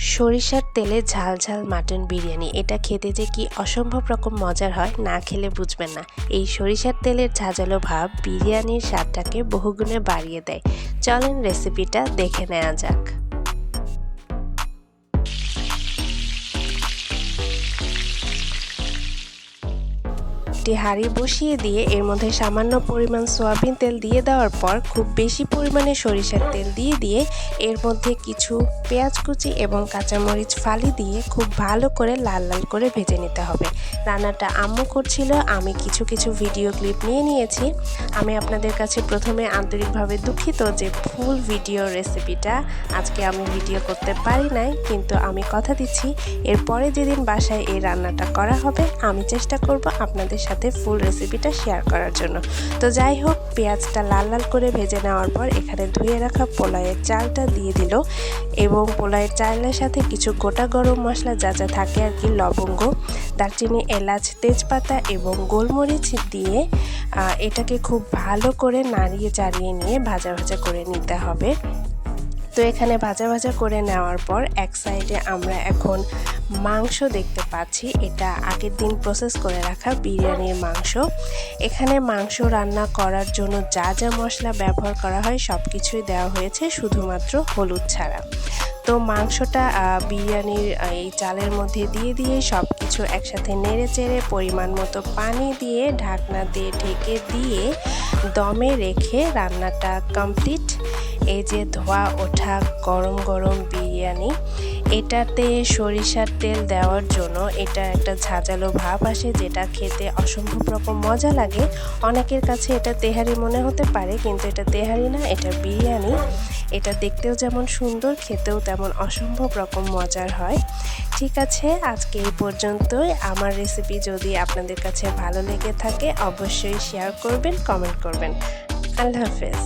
সরিষার তেলে ঝাল ঝাল মাটন বিরিয়ানি। এটা খেতে যে কি অসম্ভব রকম মজার হয়, না খেলে বুঝবেন না। এই সরিষার তেলের ঝাঁঝালো ভাব বিরিয়ানির স্বাদটাকে বহুগুণে বাড়িয়ে দেয়। চলেন রেসিপিটা দেখে নেওয়া যাক। একটি হাঁড়ি বসিয়ে দিয়ে এর মধ্যে সামান্য পরিমাণ সয়াবিন তেল দিয়ে দেওয়ার পর খুব বেশি পরিমাণে সরিষার তেল দিয়ে দিয়ে এর মধ্যে কিছু পেঁয়াজ কুচি এবং কাঁচামরিচ ফালি দিয়ে খুব ভালো করে লাল লাল করে ভেজে নিতে হবে। রান্নাটা আম্মু করছিল, আমি কিছু কিছু ভিডিও ক্লিপ নিয়ে নিয়েছি। আমি আপনাদের কাছে প্রথমে আন্তরিকভাবে দুঃখিত যে ফুল ভিডিও রেসিপিটা আজকে আমি ভিডিও করতে পারি নাই, কিন্তু আমি কথা দিচ্ছি, এরপরে যেদিন বাসায় এই রান্নাটা করা হবে, আমি চেষ্টা করব আপনাদের সাথে ফুল রেসিপিটা শেয়ার করার জন্য। তো যাই হোক, পেঁয়াজটা লাল লাল করে ভেজে নেওয়ার পর এখানে ধুয়ে রাখা পোলাইয়ের চালটা দিয়ে দিল এবং পোলাইয়ের চালের সাথে কিছু গোটা গরম মশলা যা যা থাকে আর কি, লবঙ্গ, দারচিনি, এলাচ, তেজপাতা এবং গোলমরিচ দিয়ে এটাকে খুব ভালো করে নাড়িয়ে চাড়িয়ে নিয়ে ভাজা ভাজা করে নিতে হবে। তো এখানে ভাজা ভাজা করে নেওয়ার পর এক সাইডে আমরা এখন মাংস দেখতে পাচ্ছি। এটা আগের দিন প্রসেস করে রাখা বিরিয়ানির মাংস। এখানে মাংস রান্না করার জন্য যা যা মশলা ব্যবহার করা হয় সব কিছুই দেওয়া হয়েছে, শুধুমাত্র হলুদ ছাড়া। তো মাংসটা বিরিয়ানির এই চালের মধ্যে দিয়ে দিয়ে সব কিছু একসাথে নেড়ে চেড়ে পরিমাণ মতো পানি দিয়ে ঢাকনা দিয়ে ঢেকে দিয়ে দমে রেখে রান্নাটা কমপ্লিট এই যে ধোয়া ওঠা গরম গরম বিরিয়ানি। এটাতে সরিষার তেল দেওয়ার জন্য এটা একটা ঝাঁঝালো ভাব আসে যেটা খেতে অসম্ভব রকম মজা লাগে। অনেকের কাছে এটা তেহারি মনে হতে পারে, কিন্তু এটা তেহারি না, এটা বিরিয়ানি। এটা দেখতেও যেমন সুন্দর, খেতেও তেমন অসম্ভব রকম মজার হয়। ঠিক আছে, আজকে এই পর্যন্তই। আমার রেসিপি যদি আপনাদের কাছে ভালো লেগে থাকে, অবশ্যই শেয়ার করবেন কমেন্ট করবেন। আল্লাহ হাফেজ।